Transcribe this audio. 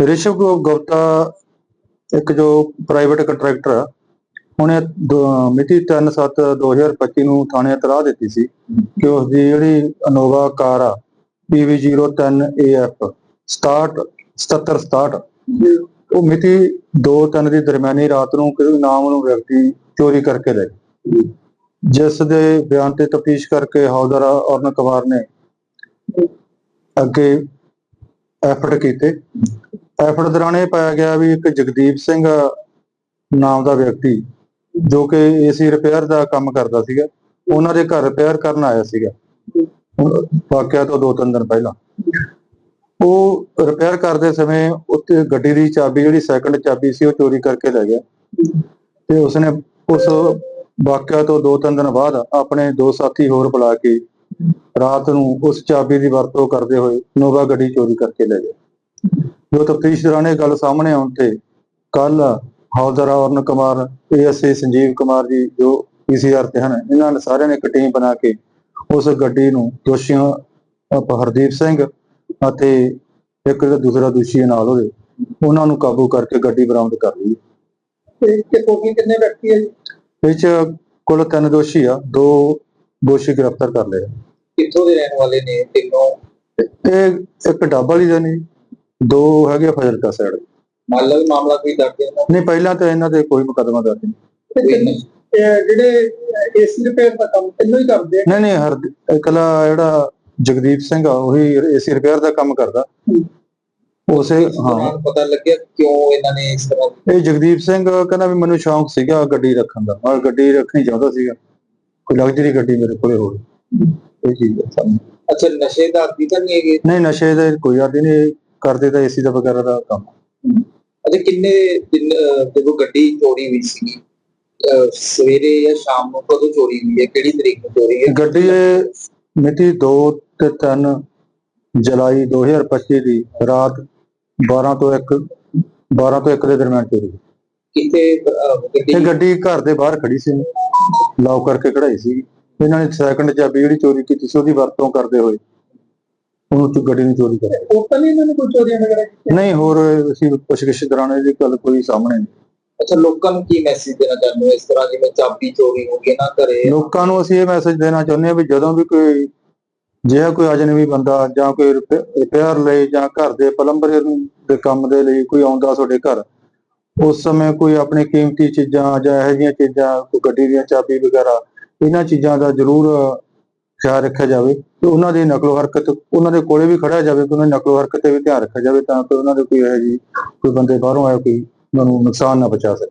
ਰਿਸ਼ਵ ਗੁ- ਗੁਪਤਾ ਇੱਕ ਜੋ ਪ੍ਰਾਈਵੇਟ ਕੰਟਰੈਕਟਰ ਆ, ਉਹਨੇ ਦ- ਮਿਤੀ 3/7/2025 ਨੂੰ ਥਾਣੇ ਇਤਲਾਹ ਦਿੱਤੀ ਸੀ ਕਿ ਉਸ ਦੀ ਜਿਹੜੀ ਅਨੋਵਾ ਕਾਰ ਆ PV03 AF 67 7767 ਉਹ ਮਿਤੀ 2-3 ਦੀ ਦਰਮਿਆਨੀ ਰਾਤ ਨੂੰ ਕਿਸੇ ਨਾਮ ਨੂੰ ਵਿਅਕਤੀ ਚੋਰੀ ਕਰਕੇ ਲੈ ਜਿਸ ਦੇ ਬਿਆਨ ਤੇ ਤਫਤੀਸ਼ ਕਰਕੇ ਹੌਲਦਾਰ ਔਰਨ ਕੁਮਾਰ ਨੇ ਅੱਗੇ ਐਫਰਟ ਕੀਤੇ। ਐਫਰਟ ਦੌਰਾਨ ਇਹ ਪਾਇਆ ਗਿਆ ਵੀ ਇੱਕ ਜਗਦੀਪ ਸਿੰਘ ਨਾਮ ਦਾ ਵਿਅਕਤੀ ਜੋ ਕਿ ਏਸੀ ਰਿਪੇਅਰ ਦਾ ਕੰਮ ਕਰਦਾ ਸੀਗਾ, ਉਹਨਾਂ ਦੇ ਘਰ ਰਿਪੇਅਰ ਕਰਨ ਆਇਆ ਸੀਗਾ। ਵਾਕਿਆ ਤੋਂ ਦੋ ਤਿੰਨ ਦਿਨ ਪਹਿਲਾਂ। ਉਹ ਰਿਪੇਅਰ ਕਰਦੇ ਸਮੇਂ ਉੱਤੇ ਗੱਡੀ ਦੀ ਚਾਬੀ, ਜਿਹੜੀ ਸੈਕੰਡ ਚਾਬੀ ਸੀ, ਉਹ ਚੋਰੀ ਕਰਕੇ ਲੈ ਗਿਆ। ਤੇ ਉਸਨੇ ਉਸ ਵਾਕਿਆ ਤੋਂ ਦੋ ਤਿੰਨ ਦਿਨ ਬਾਅਦ ਆਪਣੇ ਦੋ ਸਾਥੀ ਹੋਰ ਬੁਲਾ ਕੇ ਰਾਤ ਨੂੰ ਉਸ ਚਾਬੀ ਦੀ ਵਰਤੋਂ ਕਰਦੇ ਹੋਏ ਨੋਵਾ ਗੱਡੀ ਚੋਰੀ ਕਰਕੇ ਲੈ ਗਏ। ਜੋ ਤਫਤੀਸ਼ ਦੌਰਾਨ ਇਹ ਗੱਲ ਸਾਹਮਣੇ ਆਉਣ ਤੇ ਕੱਲ ਹੌਲਦਾਰ ਅਰਨ ਕੁਮਾਰ ਏਐਸਏ ਸੰਜੀਵ ਕੁਮਾਰ ਜੀ ਜੋ ਪੀਸੀਆਰ ਤੇ ਹਨ ਇਹਨਾਂ ਨੇ ਸਾਰਿਆਂ ਨੇ ਇੱਕ ਟੀਮ ਬਣਾ ਕੇ ਉਸ ਗੱਡੀ ਨੂੰ ਦੋਸ਼ੀਆਂ ਹਰਦੀਪ ਸਿੰਘ ਅਤੇ ਇੱਕ ਦੂਸਰਾ ਦੋਸ਼ੀ ਨਾਲ ਉਹਦੇ ਉਹਨਾਂ ਨੂੰ ਕਾਬੂ ਕਰਕੇ ਗੱਡੀ ਬਰਾਮਦ ਕਰ ਲਈ ਤੇ ਟੋਟਲ ਕਿੰਨੇ ਵਿਅਕਤੀ ਹੈ ਜੀ? ਇਹ ਚ ਕੁੱਲ ਤਿੰਨ ਦੋਸ਼ੀ ਆ ਦੋ ਦੋਸ਼ੀ ਗ੍ਰਿਫਤਾਰ ਕਰ ਲਏ। ਕਿੱਥੋਂ ਦੇ ਰਹਿਣ ਵਾਲੇ ਨੇ ਤਿੰਨੋਂ ਇਹ ਇੱਕ ਡੱਬ ਵਾਲੀ ਦਾ ਨਹੀਂ ਦੋ ਹੈਗੇ ਫਜ਼ਲਕਾ ਸਾਈਡ ਮਾਲਾ ਵੀ ਮਾਮਲਾ ਕੋਈ ਦਰਜ ਹੈ ਨਹੀਂ ਪਹਿਲਾਂ ਤਾਂ ਇਹਨਾਂ ਤੇ ਕੋਈ ਮੁਕੱਦਮਾ ਦਰਜ ਨਹੀਂ। ਜਿਹੜੇ ਏਸੀ ਰਿਪੇਅਰ ਦਾ ਕੰਮ ਤਿੰਨੋਂ ਹੀ ਕਰਦੇ ਆ? ਨਹੀਂ ਨਹੀਂ ਹਰ ਇਕਲਾ ਜਿਹੜਾ ਜਗਦੀਪ ਸਿੰਘ ਆ ਉਹੀ ਏਸੀ ਰਿਪੇਅਰ ਦਾ ਕੰਮ ਕਰਦਾ। ਉਸੇ ਹਾਂ। ਪਤਾ ਲੱਗਿਆ ਕਿਉਂ ਇਹਨਾਂ ਨੇ ਇਸ ਤਰ੍ਹਾਂ ਇਹ ਜਗਦੀਪ ਸਿੰਘ ਕਹਿੰਦਾ ਵੀ ਮੈਨੂੰ ਸ਼ੌਂਕ ਸੀਗਾ ਗੱਡੀ ਰੱਖਣ ਦਾ। ਮੈਂ ਗੱਡੀ ਰੱਖਣੀ ਚਾਹੁੰਦਾ ਸੀਗਾ। ਕੋਈ ਲਗਜ਼ਰੀ ਗੱਡੀ ਮੇਰੇ ਕੋਲੇ ਹੋਵੇ। ਇਹ ਚੀਜ਼ ਅੱਛਾ ਨਸ਼ੇ ਦਾ ਆਦੀ ਤਾਂ ਨਹੀਂ ਹੈਗੇ? ਨਹੀਂ ਨਸ਼ੇ ਦਾ ਕੋਈ ਆਦੀ ਨਹੀਂ। ਕਰਦੇ ਤਾਂ ਏਸੀ ਦਾ ਵਗੈਰਾ ਦਾ ਕੰਮ। ਅੱਛਾ ਕਿੰਨੇ ਦਿਨ ਜਦੋਂ ਗੱਡੀ ਚੋਰੀ ਹੋਈ ਸੀ ਸਵੇਰੇ ਜਾਂ ਸ਼ਾਮ ਨੂੰ ਕਦੋਂ ਚੋਰੀ ਹੋਈ ਹੈ? ਕਿਹੜੀ ਤਰੀਕ ਨੂੰ ਚੋਰੀ ਹੈ? ਗੱਡੀ ਮਿਤੀ 2 ਤੇ 3 ਜੁਲਾਈ 2025 ਦੀ ਰਾਤ 12 ਤੋਂ 1 12 ਤੋਂ 1 ਦੇ ਦਰਮਿਆਨ ਚੋਰੀ ਹੋਈ। ਕਿਤੇ ਇਹ ਗੱਡੀ ਘਰ ਦੇ ਬਾਹਰ ਖੜੀ ਸੀ। ਲੌਕ ਕਰਕੇ ਕਢਾਈ ਸੀ। ਇਹਨਾਂ ਨੇ ਸੈਕੰਡ ਚਾਬੀ ਜਿਹੜੀ ਚੋਰੀ ਕੀਤੀ ਸੀ ਉਹਦੀ ਵਰਤੋਂ ਕਰਦੇ ਹੋਏ ਉਹਨੂੰ ਚ ਗੱਡੀ ਨੂੰ ਚੋਰੀ ਕਰ। ਉਹ ਤਾਂ ਨਹੀਂ ਇਹਨਾਂ ਨੇ ਕੋਈ ਚੋਰੀਆਂ ਵਗੈਰਾ ਕੀਤੀਆਂ? ਨਹੀਂ ਹੋਰ ਅਸੀਂ ਪੁੱਛਗਿੱਛ ਦੌਰਾਨ ਇਹਦੀ ਗੱਲ ਕੋਈ ਸਾਹਮਣੇ ਨਹੀਂ ਅੱਛਾ ਲੋਕਾਂ ਨੂੰ ਕੀ ਮੈਸੇਜ ਦੇਣਾ ਚਾਹੁੰਦੇ ਹੋ ਇਸ ਤਰ੍ਹਾਂ ਜਿਵੇਂ ਚਾਬੀ ਚੋਰੀ ਹੋ ਗਈ ਨਾ ਘਰੇ ਲੋਕਾਂ ਨੂੰ ਅਸੀਂ ਇਹ ਮੈਸੇਜ ਦੇਣਾ ਚਾਹੁੰਦੇ ਹਾਂ ਵੀ ਜਦੋਂ ਵੀ ਕੋਈ ਜਿਹੜਾ ਕੋਈ ਅਜਨਬੀ ਬੰਦਾ ਜਾਂ ਕੋਈ ਰਿਪੇਅਰ ਲਈ ਜਾਂ ਘਰ ਦੇ ਪਲੰਬਰ ਦੇ ਕੰਮ ਦੇ ਲਈ ਕੋਈ ਆਉਂਦਾ ਤੁਹਾਡੇ ਘਰ ਉਸ ਸਮੇਂ ਕੋਈ ਆਪਣੀ ਕੀਮਤੀ ਚੀਜ਼ਾਂ ਜਾਂ ਇਹੋ ਜਿਹੀਆਂ ਚੀਜ਼ਾਂ ਕੋਈ ਗੱਡੀ ਦੀਆਂ ਚਾਬੀ ਵਗੈਰਾ ਇਹਨਾਂ ਚੀਜ਼ਾਂ ਦਾ ਜ਼ਰੂਰ ਖਿਆਲ ਰੱਖਿਆ ਜਾਵੇ ਤੇ ਉਹਨਾਂ ਦੀ ਨਕਲੋ ਹਰਕਤ, ਉਹਨਾਂ ਦੇ ਕੋਲੇ ਵੀ ਖੜਿਆ ਜਾਵੇ ਕਿ ਉਹਨਾਂ ਦੀ ਨਕਲੋ ਹਰਕਤ ਤੇ ਵੀ ਧਿਆਨ ਰੱਖਿਆ ਜਾਵੇ ਤਾਂ ਕਿ ਉਹਨਾਂ ਦੇ ਕੋਈ ਇਹੋ ਜਿਹੀ ਕੋਈ ਬੰਦੇ ਬਾਹਰੋਂ ਆਇਆ ਕੋਈ ਉਹਨਾਂ ਨੂੰ ਨੁਕਸਾਨ ਨਾ ਪਹੁੰਚਾ ਸਕੇ।